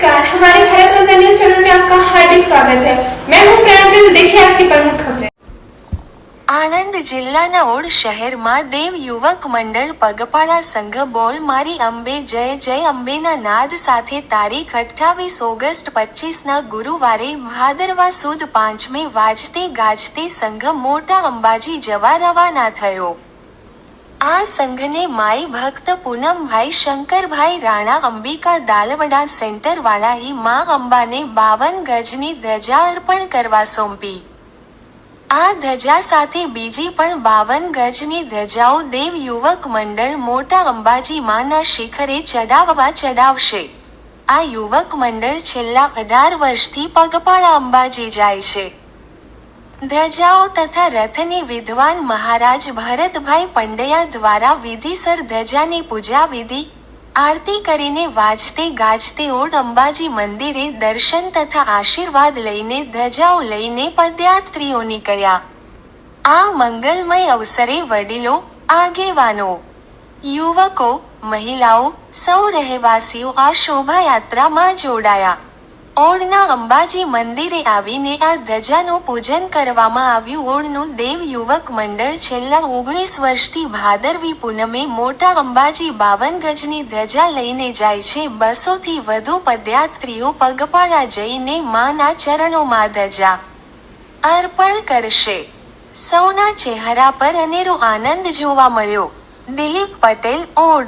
नमस्कार हमारे Bharat Ratna news channel में आपका हार्दिक स्वागत है मैं हूं प्रांजल देखिए आज की प्रमुख खबरें આણંદ જિલ્લાના ઓડ શહેરમાં દેવ યુવક મંડળ પગપાળા સંઘ બોલ મારી અંબે જય જય અંબેના નાદ સાથે તારીખ અઠ્ઠાવીસ ઓગસ્ટ પચીસના ગુરુવારે ભાદરવા સુદ પાંચમે વાજતે ગાજતે સંઘ મોટા અંબાજી જવા રવાના થયો આ સંઘને માઈ ભક્ત પૂનમભાઈ શંકરભાઈ રાણા અંબિકા દાલવડા સેન્ટર વાળાએ માં અંબાને બાવન ગજની ધજા અર્પણ કરવા સોંપી. આ ધજા સાથે બીજી પણ બાવન ગજની ધજાઓ દેવ યુવક મંડળ મોટા અંબાજી માના શિખરે ચડાવવા ચડાવશે. આ યુવક મંડળ છેલ્લા અઢાર વર્ષથી પગપાળા અંબાજી જાય છે. ધજાઓ તથા રથની વિદ્વાન મહારાજ ભરતભાઈ પંડયા દ્વારા વિધિસર ધજાની પૂજા વિધિ, આરતી કરીને વાજતે ગાજતે ઓડ અંબાજી મંદિરે દર્શન તથા આશીર્વાદ લઈને ધજાઓ લઈને પદયાત્રીઓ નીકળ્યા. આ મંગલમય અવસરે વડીલો, આગેવાનો, યુવકો, મહિલાઓ, સૌ રહેવાસીઓ આ શોભાયાત્રામાં જોડાયા. ઓળના અંબાજી મંદિરે આવીને આ ધજાનું પૂજન કરવામાં આવ્યું. ઓણનું દેવ યુવક મંડળ છેલ્લા ઓગણીસ વર્ષથી ભાદરવી પૂનમે મોટા અંબાજી બાવન ગજની ધજા લઈને જાય છે. બસોથી વધુ પદયાત્રીઓ પગપાળા જઈને માના ચરણોમાં ધજા અર્પણ કરશે. સૌના ચહેરા પર અનેરો આનંદ જોવા મળ્યો. દિલીપ પટેલ ઓડ